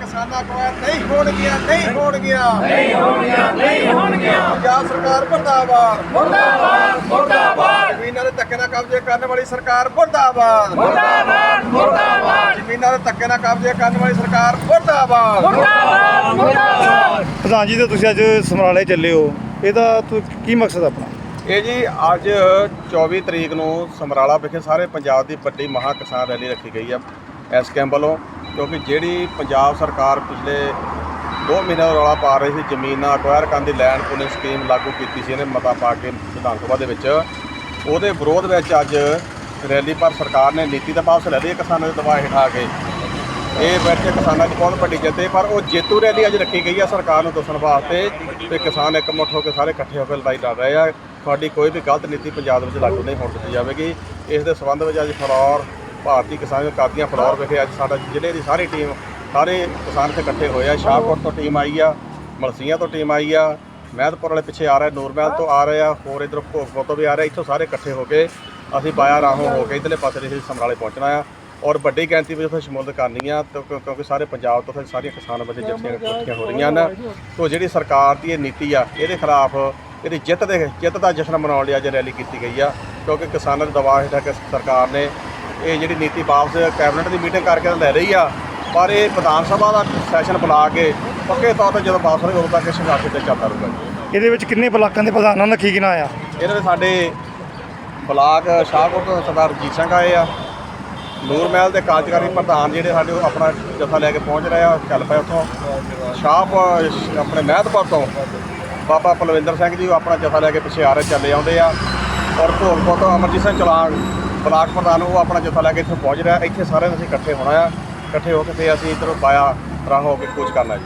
ਕਿਸਾਨਾਂ ਕੋਲ ਨਹੀਂ ਹੋਣਗੀਆਂ ਨਹੀਂ ਹੋਣਗੀਆਂ ਨਹੀਂ ਹੋਣਗੀਆਂ ਨਹੀਂ ਹੋਣਗੀਆਂ ਪੰਜਾਬ ਸਰਕਾਰ ਮੁਰਦਾਬਾਦ। ਮੁਰਦਾਬਾਦ ਮੁਰਦਾਬਾਦ। ਜ਼ਮੀਨਾਂ ਦੇ ਧੱਕੇ ਨਾਲ ਕਬਜ਼ੇ ਕਰਨ ਵਾਲੀ ਸਰਕਾਰ ਮੁਰਦਾਬਾਦ। ਮੁਰਦਾਬਾਦ ਮੁਰਦਾਬਾਦ। ਜ਼ਮੀਨਾਂ ਦੇ ਧੱਕੇ ਨਾਲ ਕਬਜ਼ੇ ਕਰਨ ਵਾਲੀ ਸਰਕਾਰ ਮੁਰਦਾਬਾਦ। ਮੁਰਦਾਬਾਦ ਮੁਰਦਾਬਾਦ। ਪ੍ਰਧਾਨ ਜੀ ਤੇ ਤੁਸੀਂ ਅੱਜ ਸਮਰਾਲੇ ਚੱਲੇ ਹੋ। ਇਹਦਾ ਤੁ- ਕੀ ਮਕਸਦ ਆਪਣਾ? ਇਹ ਜੀ ਅੱਜ 24 ਤਰੀਕ ਨੂੰ ਸਮਰਾਲਾ ਵਿਖੇ ਸਾਰੇ ਪੰਜਾਬ ਦੀ ਵੱਡੀ ਮਹਾ ਕਿਸਾਨ ਰੈਲੀ ਰੱਖੀ ਗਈ ਆ ਐਸ ਕੈਂਪ ਵੱਲੋਂ। ਕਿਉਂਕਿ ਜਿਹੜੀ ਪੰਜਾਬ ਸਰਕਾਰ ਪਿਛਲੇ 2 ਮਹੀਨੇ ਦਾ ਰੌਲਾ ਪਾ ਰਹੀ ਸੀ, ਜ਼ਮੀਨਾਂ ਅਕਵਾਇਰ ਕਰਨ ਦੀ ਲੈਂਡ ਪੂਲਿੰਗ ਸਕੀਮ ਲਾਗੂ ਕੀਤੀ ਸੀ ਇਹਨੇ ਮਤਾ ਪਾ ਕੇ ਵਿਧਾਨ ਸਭਾ ਦੇ ਵਿੱਚ। ਉਹਦੇ ਵਿਰੋਧ ਵਿੱਚ ਅੱਜ ਰੈਲੀ ਪਰ ਸਰਕਾਰ ਨੇ ਨੀਤੀ ਦਾ ਵਾਪਸ ਲੈ ਲਈ ਹੈ ਕਿਸਾਨਾਂ ਦੇ ਦਬਾਅ ਹੇਠ ਆ ਕੇ। ਇਹ ਬੈਠੇ ਕਿਸਾਨਾਂ 'ਚ ਬਹੁਤ ਵੱਡੀ ਜਿੱਤ ਹੈ, ਪਰ ਉਹ ਜੇਤੂ ਰੈਲੀ ਅੱਜ ਰੱਖੀ ਗਈ ਆ ਸਰਕਾਰ ਨੂੰ ਦੱਸਣ ਵਾਸਤੇ ਤੇ ਕਿਸਾਨ ਇੱਕ ਮੁੱਠ ਹੋ ਕੇ ਸਾਰੇ ਇਕੱਠੇ ਹੋ ਕੇ ਲੜਾਈ ਲੜ ਰਹੇ ਆ। ਤੁਹਾਡੀ ਕੋਈ ਵੀ ਗਲਤ ਨੀਤੀ ਪੰਜਾਬ ਦੇ ਵਿੱਚ ਲਾਗੂ ਨਹੀਂ ਹੋਣ ਦਿੱਤੀ ਜਾਵੇਗੀ। ਇਸ ਦੇ ਸੰਬੰਧ ਵਿੱਚ ਅੱਜ ਫਲੋਰ ਭਾਰਤੀ ਕਿਸਾਨ ਕਾਦੀਆਂ ਫਲੋਰ ਵਿਖੇ ਅੱਜ ਸਾਡਾ ਜ਼ਿਲ੍ਹੇ ਦੀ ਸਾਰੀ ਟੀਮ, ਸਾਰੇ ਕਿਸਾਨ ਇੱਥੇ ਇਕੱਠੇ ਹੋਏ ਆ। ਸ਼ਾਹਕੋਟ ਤੋਂ ਟੀਮ ਆਈ ਆ, ਮਲਸੀਆਂ ਤੋਂ ਟੀਮ ਆਈ ਆ ਮਹਿਦਪੁਰ ਵਾਲੇ ਪਿੱਛੇ ਆ ਰਹੇ, ਨੂਰਮਹਿਲ ਤੋਂ ਆ ਰਹੇ ਆ, ਹੋਰ ਇਧਰ ਭੋਗਪੁਰ ਤੋਂ ਵੀ ਆ ਰਹੇ, ਇੱਥੋਂ ਸਾਰੇ ਇਕੱਠੇ ਹੋ ਕੇ ਅਸੀਂ ਬਾਇਆ ਰਾਹੋਂ ਹੋ ਕੇ ਇਧਰਲੇ ਪਾਸੇ ਦੇ ਅਸੀਂ ਸਮਰਾਲੇ ਪਹੁੰਚਣਾ ਆ। ਔਰ ਵੱਡੀ ਗਿਣਤੀ ਵਿੱਚ ਉੱਥੇ ਸ਼ਮੂਲਤ ਕਰਨੀ ਆ, ਤੇ ਕਿਉਂ- ਕਿਉਂਕਿ ਸਾਰੇ ਪੰਜਾਬ ਤੋਂ ਉੱਥੇ ਸਾਰੀਆਂ ਕਿਸਾਨ ਬੰਦੇ ਜੱਥੀਆਂ ਇਕੱਠੀਆਂ ਹੋ ਰਹੀਆਂ ਹਨ ਤੋਂ ਜਿਹੜੀ ਸਰਕਾਰ ਦੀ ਇਹ ਨੀਤੀ ਆ, ਇਹਦੇ ਖਿਲਾਫ ਇਹਦੀ ਜਿੱਤ ਦੇ ਜਿੱਤ ਦਾ ਜਸ਼ਨ ਮਨਾਉਣ ਲਈ ਅੱਜ ਰੈਲੀ ਕੀਤੀ ਗਈ ਆ, ਕਿਉਂਕਿ ਕਿਸਾਨਾਂ ਦੇ ਦਬਾਅ ਹੇਠ ਸਰਕਾਰ ਨੇ ਇਹ ਜਿਹੜੀ ਨੀਤੀ ਵਾਪਸ ਕੈਬਨਿਟ ਦੀ ਮੀਟਿੰਗ ਕਰਕੇ ਤਾਂ ਲੈ ਰਹੀ ਆ ਪਰ ਇਹ ਵਿਧਾਨ ਸਭਾ ਦਾ ਸੈਸ਼ਨ ਬੁਲਾ ਕੇ ਪੱਕੇ ਤੌਰ ਤੇ ਜਦੋਂ ਵਾਪਸ ਹੋਏ ਉਦੋਂ ਤੱਕ ਇਹ ਸੰਘਰਸ਼ ਤੇ ਚੱਲਦਾ ਰਹੂਗਾ ਇਹਦੇ ਵਿੱਚ ਕਿੰਨੇ ਬਲਾਕਾਂ ਦੇ ਪ੍ਰਧਾਨਾਂ ਦਾ ਕੀ ਨਾਂ ਆ? ਇਹਨਾਂ ਦੇ ਸਾਡੇ ਬਲਾਕ ਸ਼ਾਹਕੋਟ ਤੋਂ ਸਰਦਾਰ ਰਜੀਤ ਸਿੰਘ ਆਏ ਆ ਨੂਰ ਮਹਿਲ ਦੇ ਕਾਰਜਕਾਰੀ ਪ੍ਰਧਾਨ ਜਿਹੜੇ ਸਾਡੇ ਆਪਣਾ ਜਥਾ ਲੈ ਕੇ ਪਹੁੰਚ ਰਹੇ ਆ ਚੱਲ ਪਏ ਉੱਥੋਂ। ਸ਼ਾਹ ਆਪਣੇ ਮਹਿਤਪੁਰ ਤੋਂ ਬਾਬਾ ਪਲਵਿੰਦਰ ਸਿੰਘ ਜੀ ਉਹ ਆਪਣਾ ਜਥਾ ਲੈ ਕੇ ਪਿੱਛੇ ਆ ਰਹੇ ਚੱਲੇ ਆਉਂਦੇ ਆ। ਔਰ ਭੋਗਪੁਰ ਤੋਂ ਅਮਰਜੀਤ ਸਿੰਘ ਚਲਾਂਗ ਬਲਾਕ ਪ੍ਰਧਾਨ ਉਹ ਆਪਣਾ ਜਥਾ ਲੈ ਕੇ ਇੱਥੇ ਪਹੁੰਚ ਰਿਹਾ। ਇੱਥੇ ਸਾਰਿਆਂ ਨੇ ਅਸੀਂ ਇਕੱਠੇ ਹੋਣਾ ਆ। ਇਕੱਠੇ ਹੋ ਕੇ ਤੇ ਅਸੀਂ ਇੱਧਰੋਂ ਬਾਇਆ ਰਾਹ ਹੋ ਕੇ ਕੂਚ ਕਰਨਾ ਜੀ।